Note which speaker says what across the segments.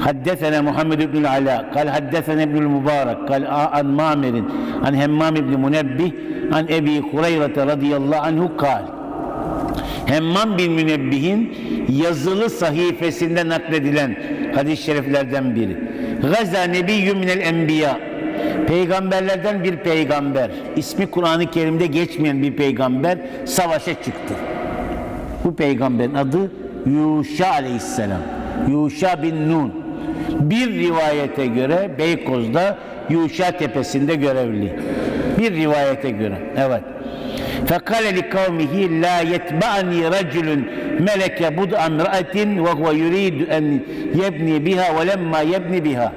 Speaker 1: حدثنا محمد بن العلاء قال حدثنا ابن المبارك قال عن معمر عن همام بن منبه عن أبي هريرة رضي الله عنه قال Hemmam bin Münebbih'in yazılı sahifesinde nakledilen hadis-i şeriflerden biri. Gaza nebiyyü minel enbiya. Peygamberlerden bir peygamber. ismi Kur'an-ı Kerim'de geçmeyen bir peygamber savaşa çıktı. Bu peygamberin adı Yuşa aleyhisselam. Yuşa bin Nun. bir rivayete göre Beykoz'da Yuşa Tepesi'nde görevli. Bir rivayete göre. Evet. Fekale li kavmihi la yetba'ni raculun meleke bud'an ra'atin ve huve yuridu en yebni biha ve lemma yebni biha.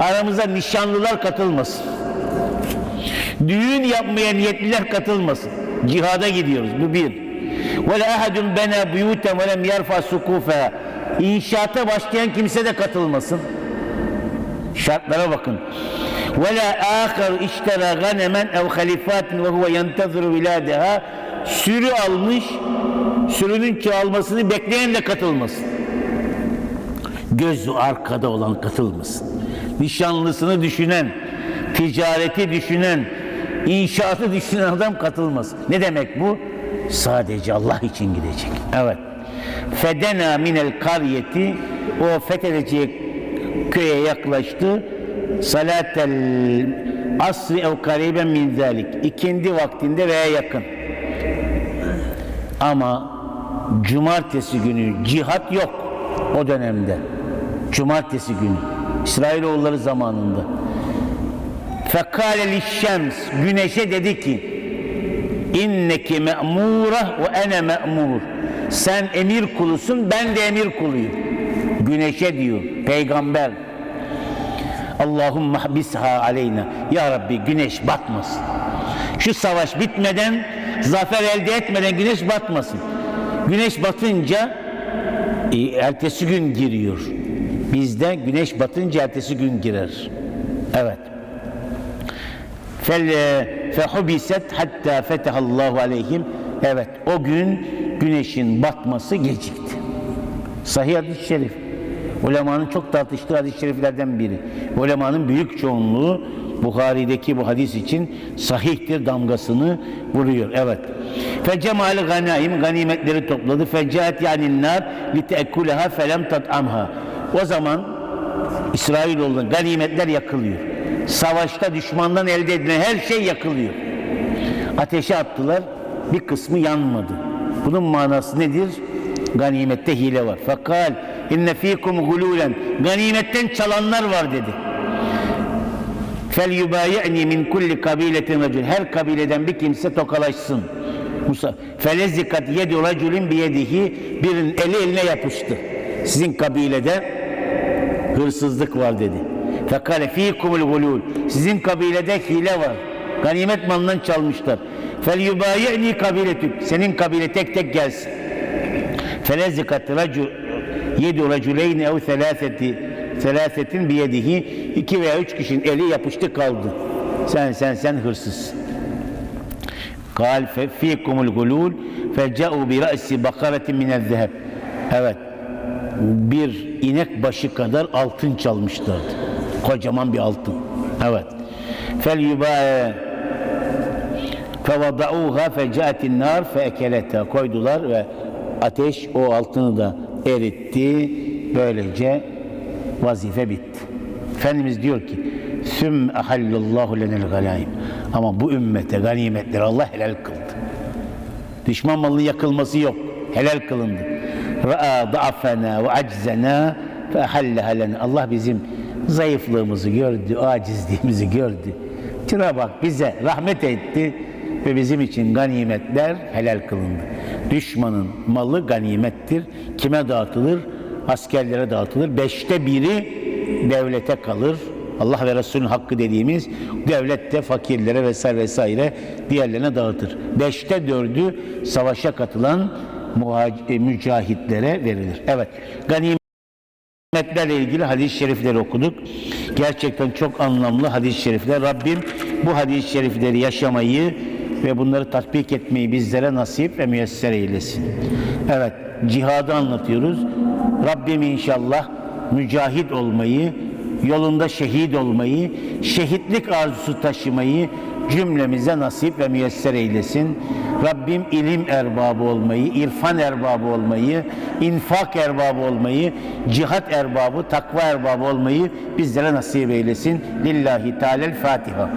Speaker 1: Aramıza nişanlılar katılmasın. Düğün yapmaya niyetliler katılmasın. Cihada gidiyoruz. Bu bir. Ve la ahadun bena buyutan ve lem yerfa sukufa İnşaata başlayan kimse de katılmasın. Şartlara bakın. Ve la ahar iştera ganemen ev halifatin ve huve yentezir viladeha. Sürü almış, sürünün çoğalmasını bekleyen de katılmasın. Gözü arkada olan katılmasın. Nişanlısını düşünen, ticareti düşünen, inşaatı düşünen adam katılmasın. Ne demek bu? Sadece Allah için gidecek. Evet. Fedena minel karyeti o fethedecek köye yaklaştı. Salatel asri ev kariben min zalik. İkindi vaktinde veya yakın. Ama cumartesi günü cihat yok o dönemde. Cumartesi günü. İsrailoğulları zamanında. Fekale lişşems güneşe dedi ki inneki me'mura ve ene me'mur. Sen emir kulusun ben de emir kuluyum. Güneşe diyor peygamber. Allahümme habisha aleyna. Ya Rabbi güneş batmasın. Şu savaş bitmeden, zafer elde etmeden güneş batmasın. Güneş batınca e, ertesi gün giriyor. Bizde güneş batınca ertesi gün girer. Evet. Fel fehubiset hatta fetahallahu aleyhim. Evet, o gün güneşin batması gecikti. Sahih hadis-i şerif. Ulemanın çok tartıştığı hadis-i şeriflerden biri. Ulemanın büyük çoğunluğu Bukhari'deki bu hadis için sahihtir damgasını vuruyor. Evet. Fecemal ganaim ganimetleri topladı. Fecaet yani nar li teekkuleha felem tat'amha. O zaman İsrailoğlu ganimetler yakılıyor. Savaşta düşmandan elde edilen her şey yakılıyor. Ateşe attılar. Bir kısmı yanmadı. Bunun manası nedir? Ganimette hile var. Fakal inne fikum gululen. Ganimetten çalanlar var dedi. Fel yubayi'ni min kulli kabiletin racul. Her kabileden bir kimse tokalaşsın. Musa felezikat yedu raculin biyedihi birinin eli eline yapıştı. Sizin kabilede hırsızlık var dedi. Fekale fikumul gulul. Sizin kabilede hile var. Ganimet malından çalmışlar. Fel yubayi'ni kabiletük. Senin kabile tek tek gelsin. Felezikat racul yedu raculeyni ev selâseti selâsetin biyedihi iki veya üç kişinin eli yapıştı kaldı. Sen sen sen hırsız. Kal fikumul gulul feca'u bi ra'si bakaretin minel zeheb. Evet. Bir inek başı kadar altın çalmışlardı. Kocaman bir altın. Evet. Fel yubaye fevada'uha fecaetin nar feekeleta koydular ve ateş o altını da eritti. Böylece vazife bitti. Efendimiz diyor ki Süm ahallullahu lenel ganaim. Ama bu ümmete ganimetleri Allah helal kıldı. Düşman malının yakılması yok. Helal kılındı. Ra'a da'afena ve aczena fe ahalleha. Allah bizim zayıflığımızı gördü, acizliğimizi gördü. Cenab-ı Hak bize rahmet etti ve bizim için ganimetler helal kılındı. Düşmanın malı ganimettir. Kime dağıtılır? Askerlere dağıtılır. Beşte biri devlete kalır. Allah ve Resulün hakkı dediğimiz devlet de fakirlere vesaire vesaire diğerlerine dağıtır. Beşte dördü savaşa katılan e, mücahitlere verilir. Evet. Ganimetlerle ilgili hadis-i şerifleri okuduk. Gerçekten çok anlamlı hadis-i şerifler. Rabbim bu hadis-i şerifleri yaşamayı ve bunları tatbik etmeyi bizlere nasip ve müyesser eylesin. Evet, cihadı anlatıyoruz. Rabbim inşallah mücahit olmayı, yolunda şehit olmayı, şehitlik arzusu taşımayı cümlemize nasip ve müyesser eylesin. Rabbim ilim erbabı olmayı, irfan erbabı olmayı, infak erbabı olmayı, cihat erbabı, takva erbabı olmayı bizlere nasip eylesin. Lillahi Teala'l Fatiha.